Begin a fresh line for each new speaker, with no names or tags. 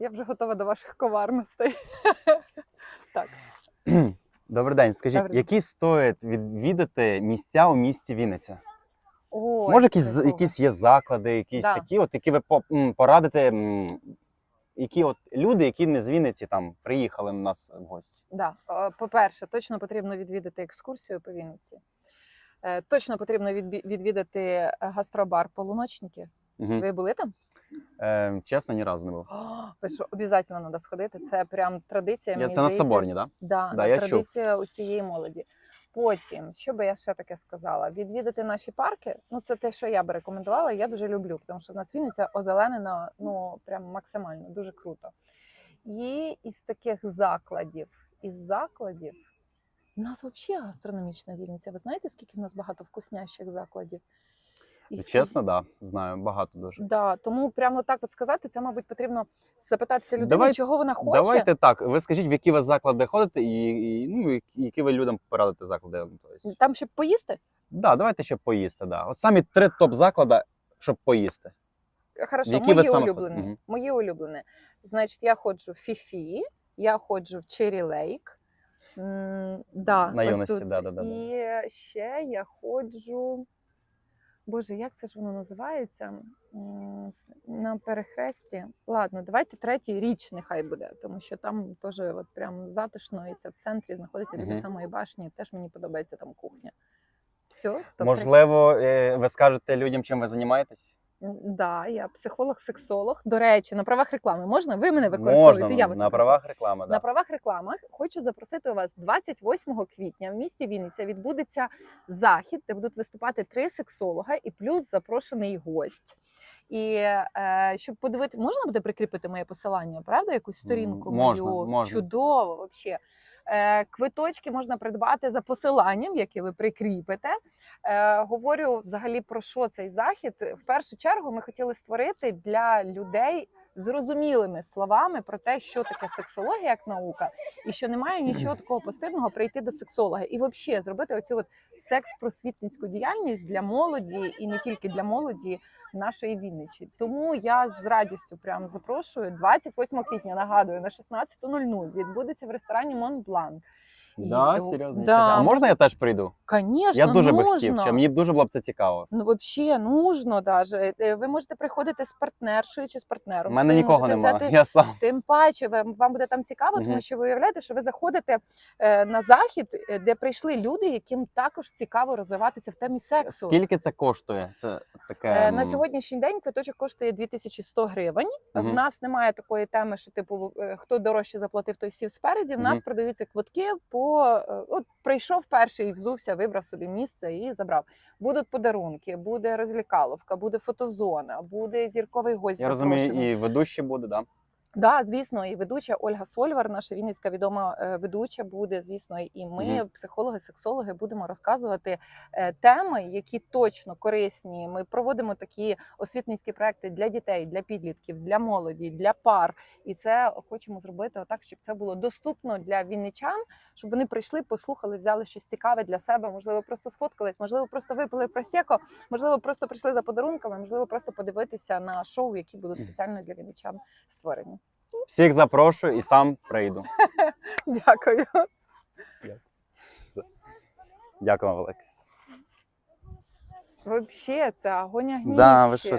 Я вже готова до ваших коварностей. так.
Добрий день. Скажіть,
Добрий
які стоїть відвідати місця у місті Вінниця?
Ой,
Може, якісь, якісь є заклади, якісь
Да.
такі, от які ви порадите, які от люди, які не з Вінниці там приїхали на нас в гості.
Да. Е, По-перше, точно потрібно відвідати екскурсію по Вінниці. Е, Точно потрібно відвідати гастробар Полуночники.
Угу.
Ви були там?
Е, чесно, ні разу не був.
О, ви обов'язково треба сходити. Це прям традиція. Мені
це на Соборні, так?
Да,
Да,
да,
я чув.
традиція усієї молоді. Потім, що би я ще таке сказала? Відвідати наші парки. Ну, це те, що я би рекомендувала. Я дуже люблю, тому що в нас Вінниця озеленена ну прям максимально, дуже круто. І із таких закладів, із закладів, у нас взагалі гастрономічна Вінниця. Ви знаєте, скільки в нас багато вкуснящих закладів? І
Чесно, так, да, знаю, багато дуже.
Да, тому прямо так от сказати, це, мабуть, потрібно запитатися людини,
Давай-
чого вона хоче.
Давайте так. Ви скажіть, в які ви заклади ходите, і, і ну, які- ви людям порадите заклади.
Там щоб поїсти.
да, давайте ще поїсти. Да. От самі три топ заклади, щоб поїсти.
Хорошо,
Які
мої улюблені.
Мгм.
Мої улюблені. Значить, я ходжу в Фіфі, я ходжу в Черрі Лейк. М, Да,
На юності,
тут.
да, да, да, да.
І ще я ходжу. Боже, як це ж воно називається? На перехресті. Ладно, давайте третій річ нехай буде, тому що там теж от прям затишно, і це в центрі знаходиться біля
угу.
самої башні. Теж мені подобається там кухня. Все, то
Можливо, е, ви скажете людям, чим ви займаєтесь?
Да, я психолог-сексолог. До речі, на правах реклами можна? Ви мене використовуєте?
Можна
я вас
на правах реклами.
На правах реклами хочу запросити вас 28 квітня в місті Вінниця відбудеться захід, де будуть виступати три сексолога і плюс запрошений гость. І е, щоб подивити, можна буде прикріпити моє посилання, правда? Якусь сторінку
можна,
мою
можна.
чудово вообще. Е, квиточки можна придбати за посиланням, яке ви прикріпите. Е, говорю взагалі про що цей захід. В першу чергу ми хотіли створити для людей зрозумілими словами про те, що таке сексологія як наука, і що немає нічого такого постидного прийти до сексолога, і взагалі зробити оцю от секс-просвітницьку діяльність для молоді і не тільки для молоді нашої Вінничі. Тому я з радістю прям запрошую 28 квітня. Нагадую на 16.00 відбудеться в ресторані Монбланк.
Да, серйозно.
Да,
а можна я теж прийду?
Конечно,
Я дуже би
нужно.
хотів, чи мені б дуже було б це цікаво.
Ну, взагалі, нужно даже. Е, Ви можете приходити з партнершою чи з
У
партнером.
мене
своїм,
нікого
можете
немає.
взяти
Я сам.
Тим паче, вам, вам буде там цікаво, тому що ви уявляєте, що ви заходите е, на захід, е, де прийшли люди, яким також цікаво розвиватися в темі сексу.
Скільки це коштує? Це таке.
Е, На
м,
сьогоднішній день квиточок коштує 2100 гривень. В
Мгм.
нас немає такої теми, що типу е, хто дорожче заплатив, той сів спереді. В нас
Мгм.
продаються квитки по е, от прийшов перший, взувся, вибрав собі місце і забрав. Будуть подарунки, буде розлікаловка, буде фотозона, буде зірковий гость.
Я розумію, і ведущий буде, да?
Да, звісно, і ведуча Ольга Сольвар, наша вінницька відома е, ведуча, буде. Звісно, і ми,
Мгм.
психологи, сексологи, будемо розказувати е, теми, які точно корисні. Ми проводимо такі освітницькі проекти для дітей, для підлітків, для молоді, для пар. І це хочемо зробити отак, щоб це було доступно для вінничан, щоб вони прийшли, послухали, взяли щось цікаве для себе. Можливо, просто сфоткались, можливо, просто випили просеко, можливо, просто прийшли за подарунками, можливо, просто подивитися на шоу, які будуть спеціально для вінничан створені.
Всіх запрошую і сам прийду.
Дякую.
Дякую вам велике.
Взагалі, це огонь огнище.
Да, ви що,